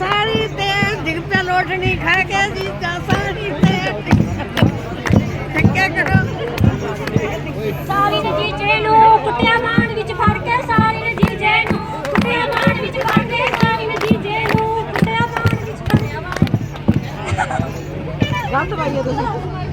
ਸਾਰੀ ਤੇ ਡਿਗ ਪਿਆ ਲੋਟਣੀ ਖਾ ਕੇ ਦੀ ਤਾਂ ਸਾਰੀ ਤੇ ਠੱਕਿਆ ਕਰੋ। ਸਾਰੀ ਨੇ ਜੀਜੇ ਨੂੰ ਕੁੱਟਿਆ ਮਾਣ ਵਿੱਚ ਫੜ ਕੇ ਸਾਰੀ ਨੇ ਜੀਜੇ ਨੂੰ ਕੁੱਟਿਆ ਮਾਣ ਵਿੱਚ ਫੜ ਕੇ ਸਾਰੀ ਨੇ ਜੀਜੇ ਨੂੰ ਕੁੱਟਿਆ ਮਾਣ ਵਿੱਚ ਫੜ ਕੇ ਗੰਦ ਪਾਈਏ ਤੁਸੀਂ।